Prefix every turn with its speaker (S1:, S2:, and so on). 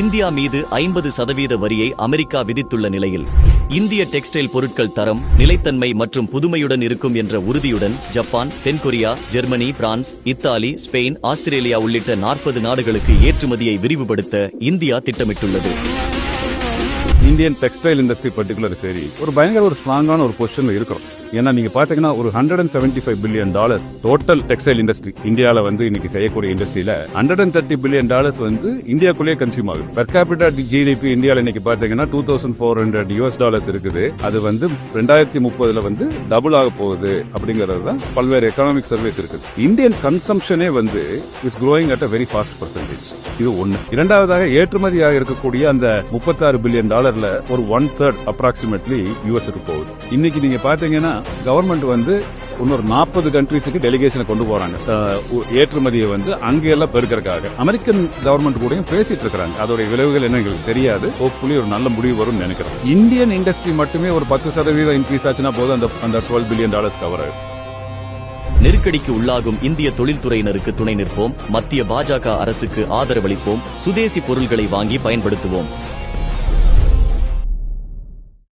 S1: India மீது ஐம்பது சதவீத வரியை அமெரிக்கா விதித்துள்ள நிலையில் இந்திய டெக்ஸ்டைல் பொருட்கள் தரம் நிலைத்தன்மை மற்றும் புதுமையுடன் இருக்கும் என்ற உறுதியுடன் ஜப்பான் தென்கொரியா Germany France Italy Spain Australia உள்ளிட்ட நாற்பது நாடுகளுக்கு ஏற்றுமதியை விரிவுபடுத்த இந்தியா திட்டமிட்டுள்ளது.
S2: இந்தியன் டெக்ஸ்டைல் இண்டஸ்ட்ரி பர்டிகுலர் சரி ஒரு பயங்கர ஒரு ஸ்ட்ராங்கான ஒரு பொசிஷன்ல இருக்கிறோம். ஏன்னா நீங்க பாத்தீங்கன்னா ஒரு hundred and seventy five billion dollars total textile industry இந்தியாவில் வந்து இன்னைக்கு செய்யக்கூடிய இண்டஸ்ட்ரியில hundred and thirty billion dollars வந்து இந்தியாக்குள்ளேயே கன்சியூம் ஆகுது. பெர் கேபிட்டா ஜிடிபி இந்தியாவில் இன்னைக்கு பாத்தீங்கன்னா two thousand four hundred US dollars இருக்குது. அது வந்து ரெண்டாயிரத்தி முப்பதுல வந்து டபுள் ஆக போகுது அப்படிங்கிறது தான் பல்வேறு எக்கனாமிக் சர்வீஸ் இருக்குது. இந்தியன் கன்சம்ஷனே வந்து is growing at a very fast percentage இது ஒன்று இரண்டாவதாக ஏற்றுமதியாக இருக்கக்கூடிய அந்த முப்பத்தாறு பில்லியன் டாலர்ல ஒரு ஒன் தேர்ட் அப்ராக்சிமேட்லி யூஎஸ்க்கு போகுது. இன்னைக்கு நீங்க பாத்தீங்கன்னா கவர்மெண்ட் வந்து இன்னொரு நாற்பது கண்ட்ரீஸுக்கு டெலிகேஷனை கொண்டு போறாங்க. ஏற்றுமதியை வந்து அங்கெல்லாம் பெருக்கிறதுக்காக அமெரிக்கன் கவர்மெண்ட் கூடயும் பேசிட்டு இருக்காங்க அதோட விளைவுகள் என்ன எங்களுக்கு தெரியாது. ஹோப்ஃபுல்லி ஒரு நல்ல முடிவு வரும்னு நினைக்கிறேன் இந்தியன் இண்டஸ்ட்ரி மட்டுமே ஒரு பத்து சதவீதம் இன்க்ரீஸ் ஆச்சுன்னா போதும் அந்த அந்த டுவெல் பில்லியன் டாலர்ஸ் கவர் ஆகும்.
S1: நெருக்கடிக்கு உள்ளாகும் இந்திய தொழில்துறையினருக்கு துணை நிற்போம். மத்திய பாஜக அரசுக்கு ஆதரவளிப்போம். சுதேசி பொருள்களை வாங்கி பயன்படுத்துவோம்.